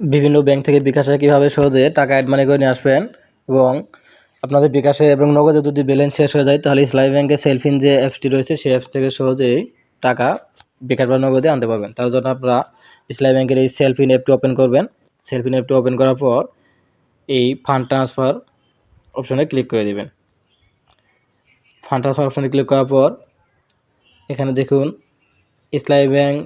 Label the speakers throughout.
Speaker 1: বিভিন্ন ব্যাংক থেকে বিকাশে কীভাবে সহজে টাকা অ্যাড মানি করে নিয়ে আসবেন এবং আপনাদের বিকাশে এবং নগদে যদি ব্যালেন্স শেষ হয়ে যায়, তাহলে ইসলামী ব্যাংকের সেলফিন যে অ্যাপসটি রয়েছে, সেই অ্যাপস থেকে সহজেই টাকা বিকাশ বা নগদে আনতে পারবেন। তার জন্য আপনারা ইসলামী ব্যাংকের এই সেলফিন অ্যাপটি ওপেন করবেন। সেলফিন অ্যাপটি ওপেন করার পর এই ফান্ড ট্রান্সফার অপশনে ক্লিক করে দেবেন। ফান্ড ট্রান্সফার অপশনে ক্লিক করার পর এখানে দেখুন ইসলামী ব্যাংক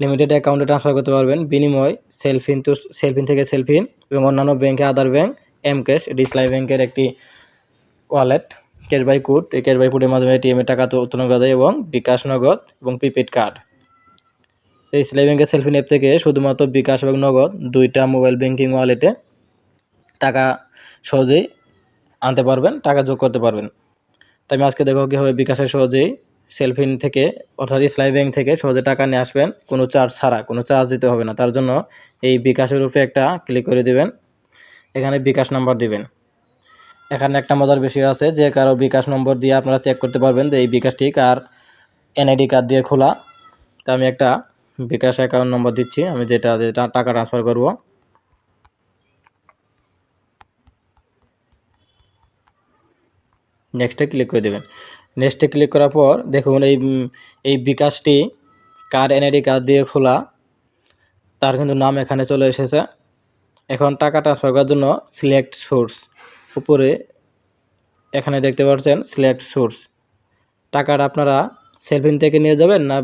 Speaker 1: লিমিটেড অ্যাকাউন্টে ট্রান্সফার করতে পারবেন। বিনিময় সেলফিন টু সেলফিন থেকে সেলফিন এবং অন্যান্য ব্যাংকে আদার ব্যাংক এম ক্যাশ ইসলামী ব্যাংকের একটি ওয়ালেট ক্যাশ বাই কোড এই ক্যাশ বাই কোডের মাধ্যমে এটিএমের টাকা উত্তোলন করা যায় এবং বিকাশ নগদ এবং প্রিপেড কার্ড এই ইসলামী ব্যাংকের সেলফিন অ্যাপ থেকে শুধুমাত্র বিকাশ এবং নগদ দুইটা মোবাইল ব্যাংকিং ওয়ালেটে টাকা সহজেই আনতে পারবেন, টাকা যোগ করতে পারবেন। তাই আমি আজকে দেখো কীভাবে বিকাশের সহজেই সেলফিন থেকে অর্থাৎ ইসলামী ব্যাংক থেকে সহজে টাকা নিয়ে আসবেন। কোনো চার্জ ছাড়া, কোনো চার্জ দিতে হবে না। তার জন্য এই বিকাশের উপরে একটা ক্লিক করে দিবেন। এখানে বিকাশ নাম্বার দিবেন। এখানে একটা মজার বিষয় আছে যে, কারও বিকাশ নম্বর দিয়ে আপনারা চেক করতে পারবেন যে, এই বিকাশটি কার এনআইডি কার্ড দিয়ে খোলা। তা আমি একটা বিকাশ অ্যাকাউন্ট নম্বর দিচ্ছি। আমি যেটা যেটা টাকা ট্রান্সফার করব। নেক্সটে ক্লিক করে দেবেন। নেক্সটে ক্লিক করার পর দেখুন এই এই বিকাশটি কার এনআইডি কার্ড দিয়ে খোলা। তার কিন্তু নাম এখানে চলে এসেছে। এখন টাকা ট্রান্সফার করার জন্য সিলেক্ট সোর্স উপরে এখানে দেখতে পাচ্ছেন সিলেক্ট সোর্স টাকাটা আপনারা সেলফিন থেকে নিয়ে যাবেন না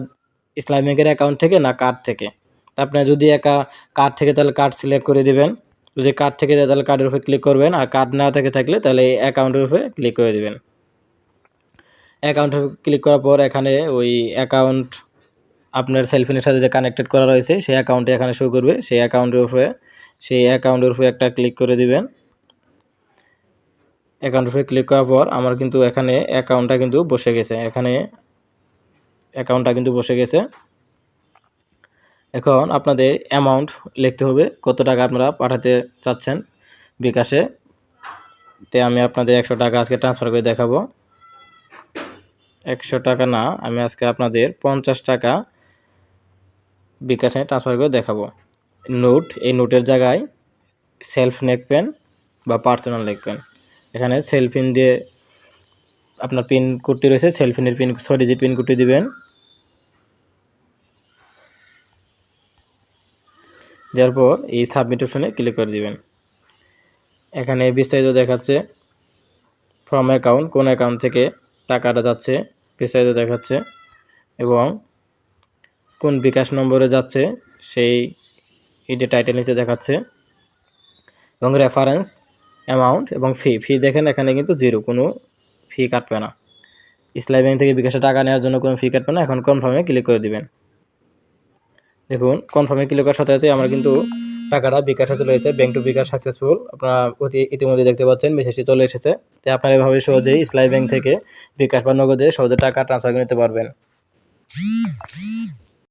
Speaker 1: ইসলাম ব্যাংকের অ্যাকাউন্ট থেকে না কার্ড থেকে। তা আপনার যদি একা কার্ড থেকে তাহলে কার্ড সিলেক্ট করে দিবেন। যদি কার্ড থেকে দেয় তাহলে কার্ডের উপরে ক্লিক করবেন আর কার্ড না থেকে থাকলে তাহলে অ্যাকাউন্টের উপরে ক্লিক করে দেবেন। অ্যাকাউন্টে ক্লিক করার পর এখানে ওই অ্যাকাউন্ট আপনার সেলফোনের সাথে যে কানেক্টেড করা রয়েছে, সেই অ্যাকাউন্টে এখানে শো করবে। সেই অ্যাকাউন্টের উপরে, সেই অ্যাকাউন্টের উপরে একটা ক্লিক করে দিবেন। অ্যাকাউন্টের উপরে ক্লিক করার পর আমার কিন্তু এখানে অ্যাকাউন্টটা কিন্তু বসে গেছে। এখানে অ্যাকাউন্টটা কিন্তু বসে গেছে। এখন আপনাদের অ্যামাউন্ট লিখতে হবে, কত টাকা আপনারা পাঠাতে চাচ্ছেন বিকাশে। তে আমি আপনাদের একশো টাকা আজকে ট্রান্সফার করে দেখাবো। একশো টাকা না, আমি আজকে আপনাদের পঞ্চাশ টাকা বিকাশে ট্রান্সফার করে দেখাবো। নোট, এই নোটের জায়গায় সেলফ লিখবেন বা পার্সোনাল লিখবেন এখানে সেলফিন দিয়ে আপনার পিন কোডটি রয়েছে সেলফিনের পিন ছয় ডিজিট পিন কোডটি দিবেন। দেওয়ার পর এই সাবমিট অপশনে ক্লিক করে দিবেন। এখানে বিস্তারিত দেখাচ্ছে ফ্রম অ্যাকাউন্ট কোন অ্যাকাউন্ট থেকে টাকাটা যাচ্ছে। বিস্তারিত দেখাচ্ছে এবং কোন বিকাশ নম্বরে যাচ্ছে সেই ইডে টাইটেল নিচে দেখাচ্ছে এবং রেফারেন্স অ্যামাউন্ট এবং ফি ফি দেখেন এখানে কিন্তু জিরো কোনো ফি কাটবে না। ইসলামী ব্যাংক থেকে বিকাশে টাকা নেওয়ার জন্য কোনো ফি কাটবে না। এখন কনফার্মে ক্লিক করে দিবেন। দেখুন কনফার্মে ক্লিক করার সাথে সাথে আমরা কিন্তু টাকাটা বিকাশ চলে এসেছে ব্যাংক টু বিকাশ সাকসেসফুল আপনারা অতি ইতিমধ্যে দেখতে পাচ্ছেন মেসেজটি চলে এসেছে। তাই আপনারা এভাবে সহজেই ইসলাই ব্যাংক থেকে বিকাশ বা নগদে সহজে টাকা ট্রান্সফার করে নিতে পারবেন।